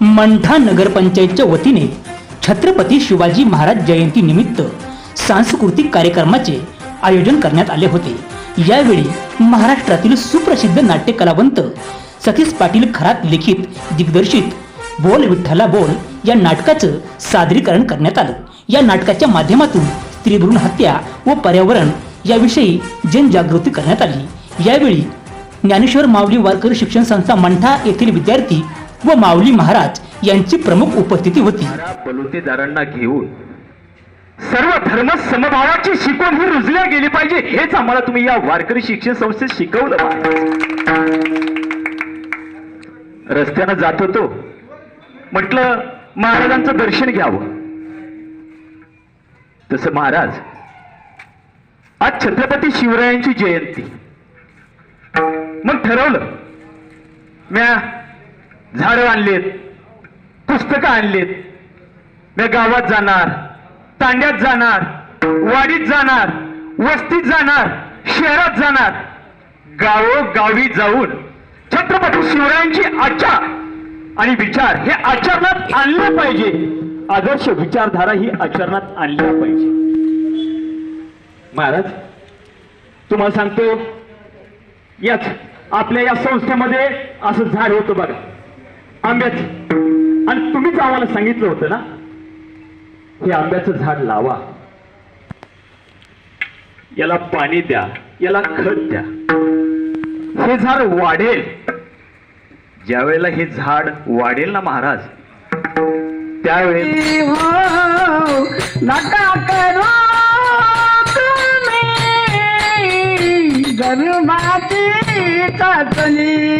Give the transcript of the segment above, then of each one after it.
मंठा नगरपंचायतच्या वतीने छत्रपती शिवाजी महाराज जयंती निमित्त सांस्कृतिक कार्यक्रमाचे आयोजन करण्यात आले होते. यावेळी महाराष्ट्रातील सुप्रसिद्ध नाट्य कलावंत सतीश पाटील खरात लिखित दिग्दर्शित बोल विठ्ठला बोल या नाटकाचं सादरीकरण करण्यात आलं. या नाटकाच्या माध्यमातून स्त्रीभ्रूण हत्या व पर्यावरण याविषयी जनजागृती करण्यात आली. यावेळी ज्ञानेश्वर माऊली वारकरी शिक्षण संस्था मंठा येथील विद्यार्थी व माऊली महाराज यांची प्रमुख उपस्थिती होती. बलुतेदारांना घेऊन. सर्व धर्म समभावाची शिकवण ही रुजल्या गेली पाहिजे हेच आम्हाला तुम्ही या वारकरी शिक्षण संस्थेत शिकवलं रस्त्यानं जात होतो. म्हटलं महाराजांचं दर्शन घ्यावं. तसं महाराज आज छत्रपती शिवरायांची जयंती. मग ठरवलं म्या झाडं आणलीत पुस्तकं आणलीत. मी गावात जाणार तांड्यात जाणार वाडीत जाणार वस्तीत जाणार शहरात जाणार. गावोगावी जाऊन छत्रपती शिवरायांची आचार आणि विचार हे आचरणात आणले पाहिजे. आदर्श विचारधारा ही आचरणात आणल्या पाहिजे. महाराज तुम्हाला सांगतो याच आपल्या या संस्थेमध्ये असं झाड होतं बघा. आंब्याची आणि तुम्हीच आम्हाला सांगितलं होतं ना हे आंब्याचं झाड लावा याला पाणी द्या याला खत द्या हे झाड वाढेल ज्या वेळेला हे झाड वाढेल ना महाराज त्यावेळेस नका चाचणी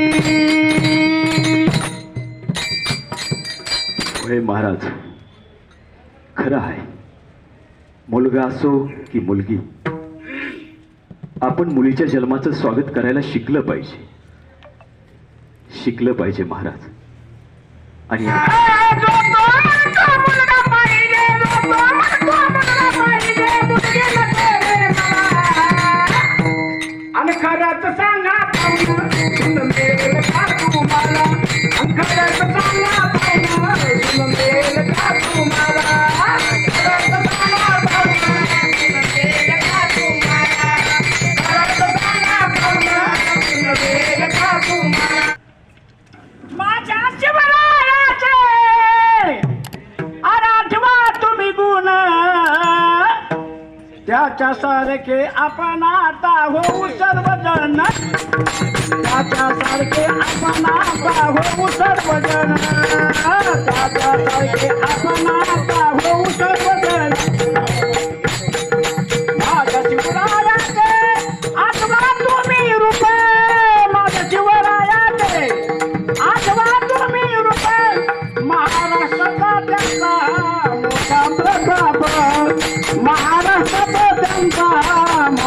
होय महाराज. खरं आहे. मुलगा असो की मुलगी आपण मुलीच्या जन्माचं स्वागत करायला शिकलं पाहिजे. शिकलं पाहिजे महाराज. आणि जो त्याच्या सारखे आपण आता होऊ सर्वजण. त्याच्या सारखे आपण आता हो सर्वजण. त्याच्या सारखे आपण आता हो सर्वजण. माझ्या शिवरायाचे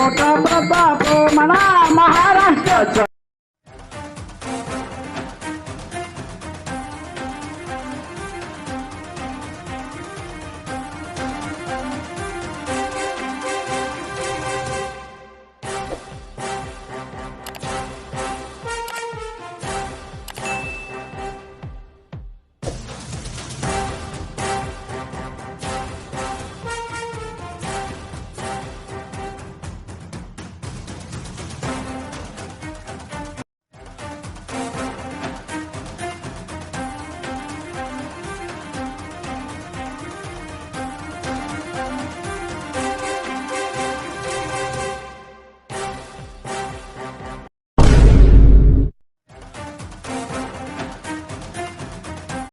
Oh, come on.